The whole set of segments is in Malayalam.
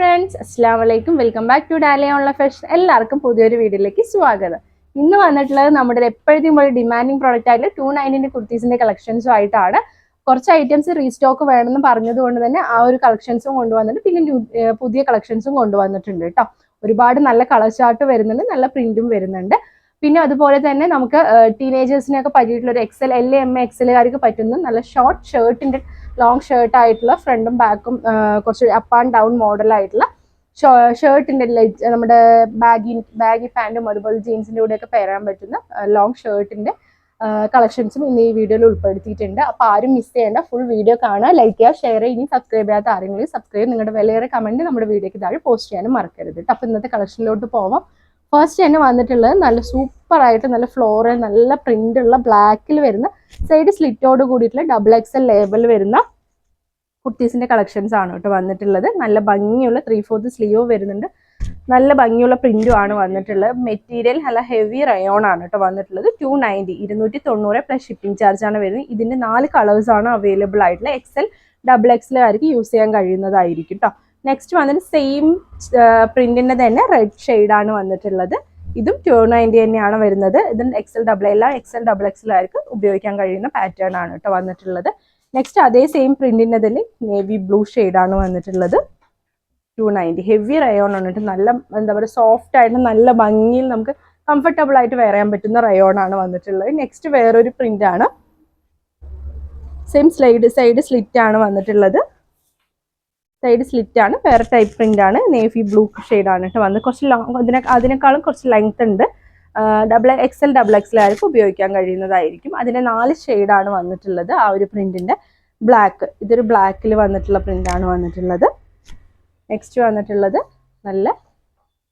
ഫ്രണ്ട്സ് അസ്സാം വലൈക്കും welcome back to Dalia online fashion എല്ലാവർക്കും പുതിയൊരു വീഡിയോയിലേക്ക് സ്വാഗതം. ഇന്ന് വന്നിട്ടുള്ളത് നമ്മുടെ എപ്പോഴത്തെയും ഒരു ഡിമാൻഡിങ് പ്രോഡക്റ്റ് ആയിട്ടുള്ള ടു നയന്റിന്റെ കുർത്തീസിന്റെ കളക്ഷൻസും ആയിട്ടാണ്. കുറച്ച് ഐറ്റംസ് റീസ്റ്റോക്ക് വേണമെന്ന് പറഞ്ഞതുകൊണ്ട് തന്നെ ആ ഒരു കളക്ഷൻസും കൊണ്ടുവന്നിട്ട് പിന്നെ പുതിയ കളക്ഷൻസും കൊണ്ടുവന്നിട്ടുണ്ട് കേട്ടോ. ഒരുപാട് നല്ല കളർ ചാർട്ട് വരുന്നുണ്ട് നല്ല പ്രിന്റും വരുന്നുണ്ട്. പിന്നെ അതുപോലെ തന്നെ നമുക്ക് ടീനേജേഴ്സിനൊക്കെ പറ്റിയിട്ടുള്ള ഒരു എക്സൽ എൽ എം എക്സലുകാർക്ക് പറ്റുന്ന നല്ല ഷോർട്ട് ഷർട്ടിന്റെ ലോങ് ഷർട്ട് ആയിട്ടുള്ള ഫ്രണ്ടും ബാക്കും കുറച്ച് അപ്പ് ആൻഡ് ഡൗൺ മോഡലായിട്ടുള്ള ഷർട്ടിന്റെ നമ്മുടെ ബാഗി ബാഗി പാന്റും അതുപോലെ ജീൻസിന്റെ കൂടെയൊക്കെ പേരാൻ പറ്റുന്ന ലോങ് ഷർട്ടിന്റെ കളക്ഷൻസും ഇന്ന് ഈ വീഡിയോയിൽ ഉൾപ്പെടുത്തിയിട്ടുണ്ട്. അപ്പോൾ ആരും മിസ് ചെയ്യേണ്ട ഫുൾ വീഡിയോ കാണുക ലൈക്ക് ചെയ്യുക ഷെയർ ചെയ്യുക ഇനി സബ്സ്ക്രൈബ് ചെയ്യാത്ത ആരെങ്കിലും സബ്സ്ക്രൈബ് നിങ്ങളുടെ വിലയേറെ കമന്റ് നമ്മുടെ വീഡിയോക്ക് താഴെ പോസ്റ്റ് ചെയ്യാനും മറക്കരുത്. അപ്പോൾ അപ്പൊ ഇന്നത്തെ കളക്ഷനിലോട്ട് പോവാം. ഫസ്റ്റ് തന്നെ വന്നിട്ടുള്ളത് നല്ല സൂപ്പർ ആയിട്ട് നല്ല ഫ്ലോറൽ നല്ല പ്രിന്റ് ഉള്ള ബ്ലാക്കിൽ വരുന്ന സൈഡ് സ്ലിറ്റോട് കൂടിയിട്ടുള്ള ഡബിൾ എക്സൽ ലേബൽ വരുന്ന കുർത്തീസിന്റെ കളക്ഷൻസ് ആണ് കേട്ടോ വന്നിട്ടുള്ളത്. നല്ല ഭംഗിയുള്ള ത്രീ ഫോർത്ത് സ്ലീവ് വരുന്നുണ്ട്. നല്ല ഭംഗിയുള്ള പ്രിന്റും ആണ് വന്നിട്ടുള്ളത്. മെറ്റീരിയൽ നല്ല ഹെവി റയോൺ ആണ് കേട്ടോ വന്നിട്ടുള്ളത്. ടു നയന്റി ഇരുന്നൂറ്റി തൊണ്ണൂറ് പ്ലസ് ഷിപ്പിംഗ് ചാർജ് ആണ് വരുന്നത്. ഇതിന്റെ നാല് കളേഴ്സ് ആണ് അവൈലബിൾ ആയിട്ടുള്ള എക്സൽ ഡബിൾ എക്സലുകാർക്ക് യൂസ് ചെയ്യാൻ കഴിയുന്നതായിരിക്കും കേട്ടോ. നെക്സ്റ്റ് വന്നിട്ട് സെയിം പ്രിന്റിന്റെ തന്നെ റെഡ് ആണ് വന്നിട്ടുള്ളത്. ഇതും ടു നയന്റി തന്നെയാണ് വരുന്നത്. ഇതിന് എക്സൽ ഡബിൾ എല്ലാം എക്സൽ ഡബിൾ എക്സലായിരിക്കും ഉപയോഗിക്കാൻ കഴിയുന്ന പാറ്റേൺ ആണ് കേട്ടോ വന്നിട്ടുള്ളത്. നെക്സ്റ്റ് അതേ സെയിം പ്രിന്റിന്റെ തന്നെ നേവി ബ്ലൂ ആണ് വന്നിട്ടുള്ളത്. ടു നയന്റി ഹെവി റയോൺ വന്നിട്ട് നല്ല എന്താ പറയുക സോഫ്റ്റ് ആയിട്ട് നല്ല ഭംഗിയിൽ നമുക്ക് കംഫർട്ടബിൾ ആയിട്ട് വെയർ ചെയ്യാൻ പറ്റുന്ന റയോൺ ആണ് വന്നിട്ടുള്ളത്. നെക്സ്റ്റ് വേറൊരു പ്രിന്റ് ആണ്. സെയിം സ്ലൈഡ് സൈഡ് സ്ലിറ്റ് ആണ് വന്നിട്ടുള്ളത്. സൈഡ് സ്ലിറ്റ് ആണ്. വേറെ ടൈപ്പ് പ്രിന്റ് ആണ്. നേവി ബ്ലൂ ആണ് കേട്ടോ വന്ന് കുറച്ച് അതിനെ അതിനേക്കാളും കുറച്ച് ലെങ്ത് ഉണ്ട്. Double X L double XL ആയിരിക്കും ഉപയോഗിക്കാൻ കഴിയുന്നതായിരിക്കും. അതിന്റെ നാല് ആണ് വന്നിട്ടുള്ളത്. ആ ഒരു പ്രിന്റിന്റെ ബ്ലാക്ക് ഇതൊരു ബ്ലാക്കിൽ വന്നിട്ടുള്ള പ്രിന്റ് ആണ് വന്നിട്ടുള്ളത്. നെക്സ്റ്റ് വന്നിട്ടുള്ളത് നല്ല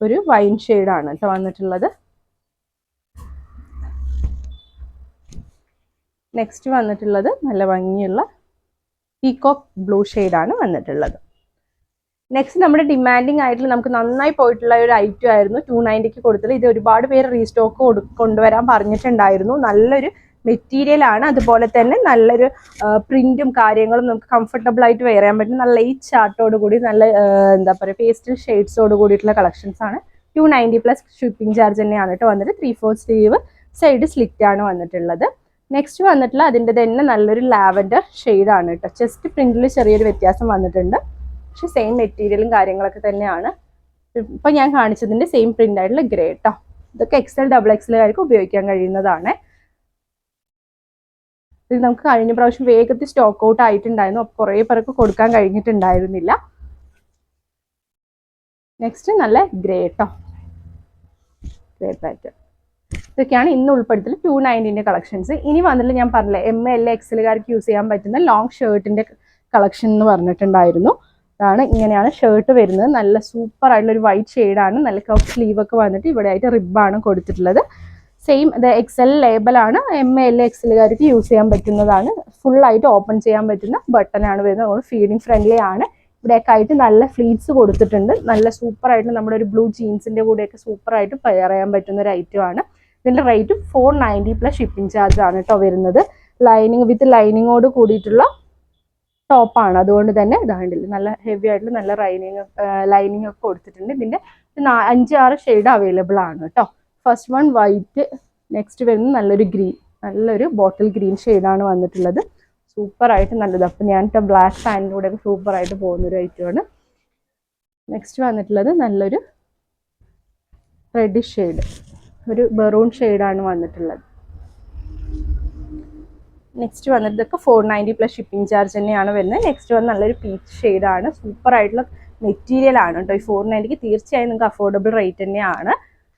ഒരു വൈൻ ആണ് കേട്ടോ വന്നിട്ടുള്ളത്. നെക്സ്റ്റ് വന്നിട്ടുള്ളത് നല്ല ഭംഗിയുള്ള പീകോക്ക് ബ്ലൂ ആണ് വന്നിട്ടുള്ളത്. നെക്സ്റ്റ് നമ്മുടെ ഡിമാൻഡിങ് ആയിട്ടുള്ള നമുക്ക് നന്നായി പോയിട്ടുള്ള ഒരു ഐറ്റം ആയിരുന്നു ടു നയന്റിക്ക് കൊടുത്തത്. ഇത് ഒരുപാട് പേര് റീസ്റ്റോക്ക് കൊടു കൊണ്ടുവരാൻ പറഞ്ഞിട്ടുണ്ടായിരുന്നു. നല്ലൊരു മെറ്റീരിയൽ ആണ്. അതുപോലെ തന്നെ നല്ലൊരു പ്രിന്റും കാര്യങ്ങളും നമുക്ക് കംഫർട്ടബിൾ ആയിട്ട് വെയർ ചെയ്യാൻ പറ്റും. നല്ല ലൈറ്റ് ചാർട്ടോട് കൂടി നല്ല എന്താ പറയുക പേസ്റ്റൽ ഷെയ്ഡ്സോട് കൂടിയിട്ടുള്ള കളക്ഷൻസ് ആണ്. Two ninety plus shipping charge തന്നെയാണ് കേട്ടോ വന്നിട്ട് three four sleeve side slit ആണ് വന്നിട്ടുള്ളത്. നെക്സ്റ്റ് വന്നിട്ടുള്ള അതിന്റെ തന്നെ നല്ലൊരു ലാവൻഡർ ആണ് കേട്ടോ. ചെസ്റ്റ് പ്രിന്റിൽ ചെറിയൊരു വ്യത്യാസം വന്നിട്ടുണ്ട്. പക്ഷെ സെയിം മെറ്റീരിയലും കാര്യങ്ങളൊക്കെ തന്നെയാണ്. ഇപ്പം ഞാൻ കാണിച്ചതിന്റെ സെയിം പ്രിന്റ് ആയിട്ടുള്ള ഗ്രേ കേട്ടോ ഇതൊക്കെ എക്സൽ ഡബിൾ എക്സലുകാർക്ക് ഉപയോഗിക്കാൻ കഴിയുന്നതാണ്. ഇത് നമുക്ക് കഴിഞ്ഞ പ്രാവശ്യം വേഗത്തിൽ സ്റ്റോക്ക് ഔട്ട് ആയിട്ടുണ്ടായിരുന്നു. അപ്പോൾ കുറേ പേർക്ക് കൊടുക്കാൻ കഴിഞ്ഞിട്ടുണ്ടായിരുന്നില്ല. നെക്സ്റ്റ് നല്ല ഗ്രേ കേട്ടോ ഗ്രേ പാറ്റേൺ ഇതൊക്കെയാണ് ഇന്ന് ഉൾപ്പെടുത്തൽ ടു നയന്റീന്റെ കളക്ഷൻസ് ഇനി വന്നിട്ട് ഞാൻ പറഞ്ഞില്ലേ എം എൽ എക്സലുകാർക്ക് യൂസ് ചെയ്യാൻ പറ്റുന്ന ലോങ് ഷർട്ടിന്റെ കളക്ഷൻ എന്ന് പറഞ്ഞിട്ടുണ്ടായിരുന്നു. അതാണ് ഇങ്ങനെയാണ് ഷർട്ട് വരുന്നത്. നല്ല സൂപ്പർ ആയിട്ടുള്ള ഒരു വൈറ്റ് ഷെയ്ഡാണ് നല്ല കഫ് സ്ലീവ് ഒക്കെ വന്നിട്ട് ഇവിടെ ആയിട്ട് റിബാണ് കൊടുത്തിട്ടുള്ളത്. സെയിം ഇത് എക്സൽ ലേബലാണ് എം എൽ എക്സ് എക്സലുകാർക്ക് യൂസ് ചെയ്യാൻ പറ്റുന്നതാണ്. ഫുൾ ആയിട്ട് ഓപ്പൺ ചെയ്യാൻ പറ്റുന്ന ബട്ടൺ ആണ് വരുന്നത്. അതുകൊണ്ട് ഫീഡിങ് ഫ്രണ്ട്ലി ആണ്. ഇവിടെയൊക്കെ ആയിട്ട് നല്ല ഫ്ലീറ്റ്സ് കൊടുത്തിട്ടുണ്ട്. നല്ല സൂപ്പർ ആയിട്ട് നമ്മുടെ ഒരു ബ്ലൂ ജീൻസിന്റെ കൂടെയൊക്കെ സൂപ്പർ ആയിട്ട് പെയർ ചെയ്യാൻ പറ്റുന്ന ഒരു ഐറ്റം ആണ്. ഇതിന്റെ rate four ninety plus shipping charge ആണ് കേട്ടോ വരുന്നത്. ലൈനിങ് വിത്ത് ലൈനിങ്ങോട് കൂടിയിട്ടുള്ള ടോപ്പാണ് അതുകൊണ്ട് തന്നെ ഇതാണ്ടില്ല നല്ല ഹെവി ആയിട്ടുള്ള നല്ല റൈനിങ് ലൈനിങ് ഒക്കെ കൊടുത്തിട്ടുണ്ട്. ഇതിന്റെ അഞ്ച് ആറ് ഷെയ്ഡ് അവൈലബിൾ ആണ് കേട്ടോ. ഫസ്റ്റ് വൺ വൈറ്റ് നെക്സ്റ്റ് വരുന്നത് നല്ലൊരു ഗ്രീൻ നല്ലൊരു ബോട്ടിൽ ഗ്രീൻ ഷെയ്ഡാണ് വന്നിട്ടുള്ളത്. സൂപ്പർ ആയിട്ട് നല്ലത്. അപ്പം ഞാൻ ബ്ലാക്ക് പാന്റിന്റെ കൂടെ ആയിട്ട് പോകുന്ന ഒരു ഐറ്റമാണ് നെക്സ്റ്റ് വന്നിട്ടുള്ളത് നല്ലൊരു റെഡിഷ് ഷെയ്ഡ് ഒരു ബറൂൺ ഷെയ്ഡാണ് വന്നിട്ടുള്ളത്. നെക്സ്റ്റ് വന്നിട്ട് ഇതൊക്കെ four ninety plus shipping charge തന്നെയാണ് വരുന്നത്. നെക്സ്റ്റ് വന്ന് നല്ലൊരു പീച്ച് ഷെയ്ഡാണ് സൂപ്പർ ആയിട്ടുള്ള മെറ്റീരിയൽ ആണ് കേട്ടോ. ഈ ഫോർ നയന്റിക്ക് തീർച്ചയായും നിങ്ങൾക്ക് അഫോർഡബിൾ റേറ്റ് തന്നെയാണ്.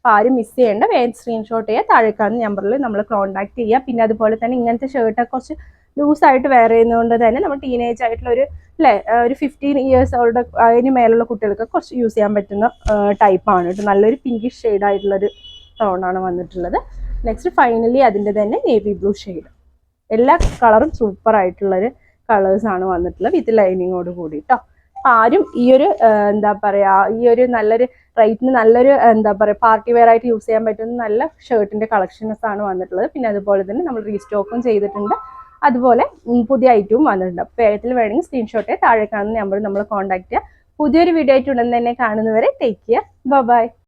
അപ്പോൾ ആരും മിസ് ചെയ്യേണ്ട. വേഗം സ്ക്രീൻഷോട്ട് ചെയ്യുക താഴെ കാണുന്ന നമ്പറിൽ നമ്മൾ കോൺടാക്ട് ചെയ്യുക പിന്നെ അതുപോലെ തന്നെ ഇങ്ങനത്തെ ഷർട്ടൊക്കെ കുറച്ച് ലൂസായിട്ട് വെയർ ചെയ്യുന്നതുകൊണ്ട് തന്നെ നമ്മൾ ടീനേജ് ആയിട്ടുള്ള ഒരു അല്ലേ ഒരു ഫിഫ്റ്റീൻ ഇയേഴ്സ് അവരുടെ അതിന് മേലുള്ള കുട്ടികൾക്ക് കുറച്ച് യൂസ് ചെയ്യാൻ പറ്റുന്ന ടൈപ്പാണ് കേട്ടോ. നല്ലൊരു പിങ്കിഷ് ഷെയ്ഡ് ആയിട്ടുള്ളൊരു ടോണാണ് വന്നിട്ടുള്ളത്. നെക്സ്റ്റ് ഫൈനലി അതിന്റെ തന്നെ നേവി ബ്ലൂ ഷെയ്ഡ് എല്ലാ കളറും സൂപ്പർ ആയിട്ടുള്ളൊരു കളേഴ്സ് ആണ് വന്നിട്ടുള്ളത്. വിത്ത് ലൈനിങ്ങോട് കൂടി കേട്ടോ ആരും ഈ ഒരു എന്താ പറയാ ഈ ഒരു നല്ലൊരു റേറ്റിന് നല്ലൊരു എന്താ പറയാ പാർട്ടി വെയർ ആയിട്ട് യൂസ് ചെയ്യാൻ പറ്റുന്ന നല്ല ഷർട്ടിന്റെ കളക്ഷൻസ് ആണ് വന്നിട്ടുള്ളത്. പിന്നെ അതുപോലെ തന്നെ നമ്മൾ റീസ്റ്റോക്കും ചെയ്തിട്ടുണ്ട്. അതുപോലെ പുതിയ ഐറ്റവും വന്നിട്ടുണ്ട്. അപ്പോൾ വേഗത്തിൽ വേണമെങ്കിൽ സ്ക്രീൻഷോട്ട് താഴെ കാണുന്ന നമ്പർ നമ്മൾ കോൺടാക്ട് ചെയ്യുക. പുതിയൊരു വീഡിയോ ആയിട്ട് ഉടൻ തന്നെ കാണുന്നവരെ ടേക്ക് കെയർ ബൈ